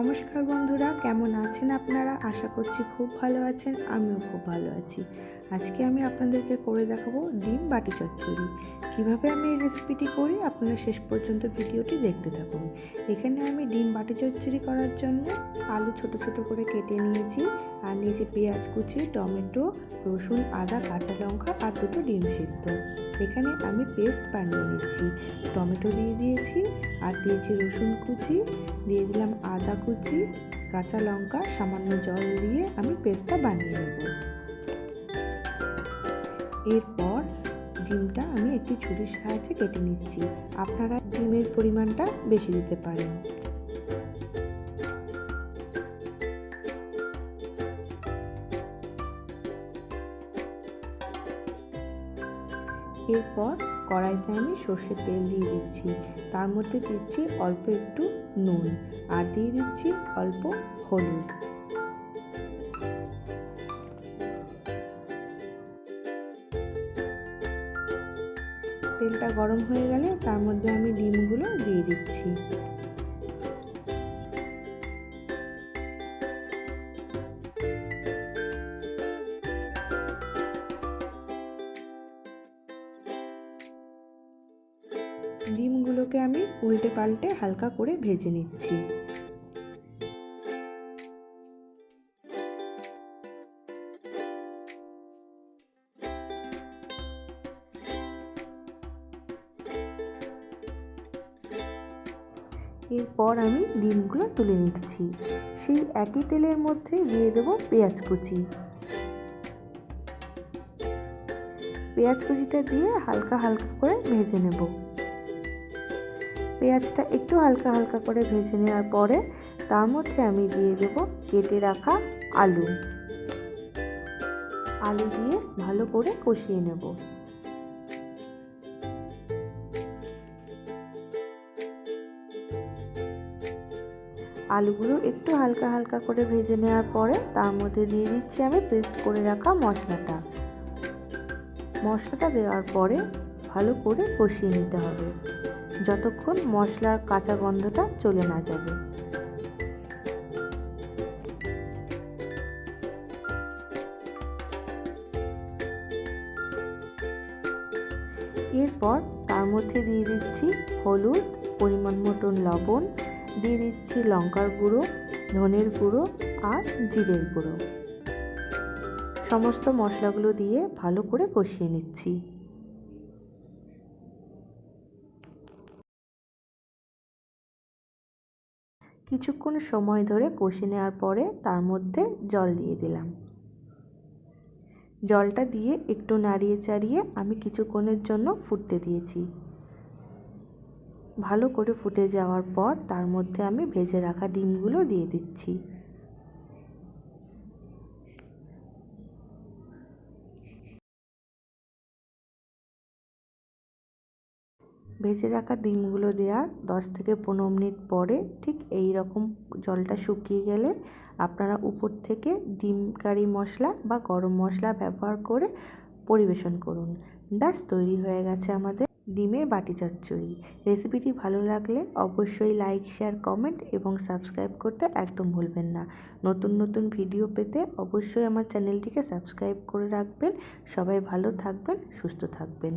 নমস্কার বন্ধুরা কেমন আছেন আপনারা? আশা করছি খুব ভালো আছেন আমিও খুব ভালো আছি। আজকে আমি আপনাদেরকে করে দেখাবো ডিম বাটি চচ্চড়ি। কীভাবে আমি এই রেসিপিটি করি আপনারা শেষ পর্যন্ত ভিডিওটি দেখতে থাকুন। এখানে আমি ডিম বাটি চচ্চড়ি করার জন্য আলু ছোট ছোট করে কেটে নিয়েছি আর নিয়েছি পেঁয়াজ কুচি, টমেটো, রসুন, আদা, কাঁচা লঙ্কা আর দুটো ডিম সিদ্ধ। এখানে আমি পেস্ট বানিয়ে নিচ্ছি। টমেটো দিয়ে দিয়েছি আর দিয়েছি রসুন কুচি, দিয়ে দিলাম আদা কুচি, কাঁচা লঙ্কা, সামান্য জল দিয়ে আমি পেস্টটা বানিয়ে নেব। এরপর ডিমটা আমি একটি ছুরির সাহায্যে কেটে নিচ্ছি। আপনারা ডিমের পরিমাণটা বেশি দিতে পারেন। এরপর কড়াইতে আমি সর্ষের তেল দিয়ে দিচ্ছি। তার মধ্যে দিচ্ছি অল্প একটু নুন আর দিয়ে দিচ্ছি অল্প হলুদ। তেলটা গরম হয়ে গেলে তার মধ্যে আমি ডিমগুলো দিয়ে দিচ্ছি। ডিমগুলোকে আমি উল্টে পাল্টে হালকা করে ভেজে নিচ্ছি। এরপর আমি ডিমগুলো তুলে নিচ্ছি। সেই একই তেলের মধ্যে দিয়ে দেব পেঁয়াজ কুচি। পেঁয়াজ কুচিটা দিয়ে হালকা হালকা করে ভেজে নেব। পেঁয়াজটা একটু হালকা হালকা করে ভেজে নেওয়ার পরে তার মধ্যে আমি দিয়ে দেব কেটে রাখা আলু। আলু দিয়ে ভালো করে কষিয়ে নেব। আলুগুলো একটু হালকা হালকা করে ভেজে নেওয়ার পরে তার মধ্যে দিয়ে দিচ্ছি আমি পেস্ট করে রাখা মশলাটা। মশলাটা দেওয়ার পরে ভালো করে কষিয়ে নিতে হবে, যতক্ষণ মশলার কাঁচা গন্ধটা চলে না যাবে। এরপর তার মধ্যে দিয়ে দিচ্ছি হলুদ, পরিমাণ মতন লবণ দিয়ে দিচ্ছি লঙ্কার গুঁড়ো, ধনের গুঁড়ো আর জিরের গুঁড়ো। সমস্ত মশলাগুলো দিয়ে ভালো করে কষিয়ে নিচ্ছি। কিছুক্ষণ সময় ধরে কষে নেওয়ার পরে তার মধ্যে জল দিয়ে দিলাম। জলটা দিয়ে একটু নাড়িয়ে চাড়িয়ে আমি কিছুক্ষণের জন্য ফুটতে দিয়েছি। ভালো করে ফুটে যাওয়ার পর তার মধ্যে আমি ভেজে রাখা ডিমগুলো দিয়ে দিচ্ছি। ভেজে রাখা ডিমগুলো দেওয়ার দশ থেকে পনেরো মিনিট পরে ঠিক এই রকম জলটা শুকিয়ে গেলে আপনারা উপর থেকে ডিম কারি মশলা বা গরম মশলা ব্যবহার করে পরিবেশন করুন। ব্যাস, তৈরি হয়ে গেছে আমাদের ডিমের বাটি চচ্চড়ি। রেসিপিটি ভালো লাগলে অবশ্যই লাইক, শেয়ার, কমেন্ট এবং সাবস্ক্রাইব করতে একদম ভুলবেন না। নতুন নতুন ভিডিও পেতে অবশ্যই আমার চ্যানেলটিকে সাবস্ক্রাইব করে রাখবেন। সবাই ভালো থাকবেন, সুস্থ থাকবেন।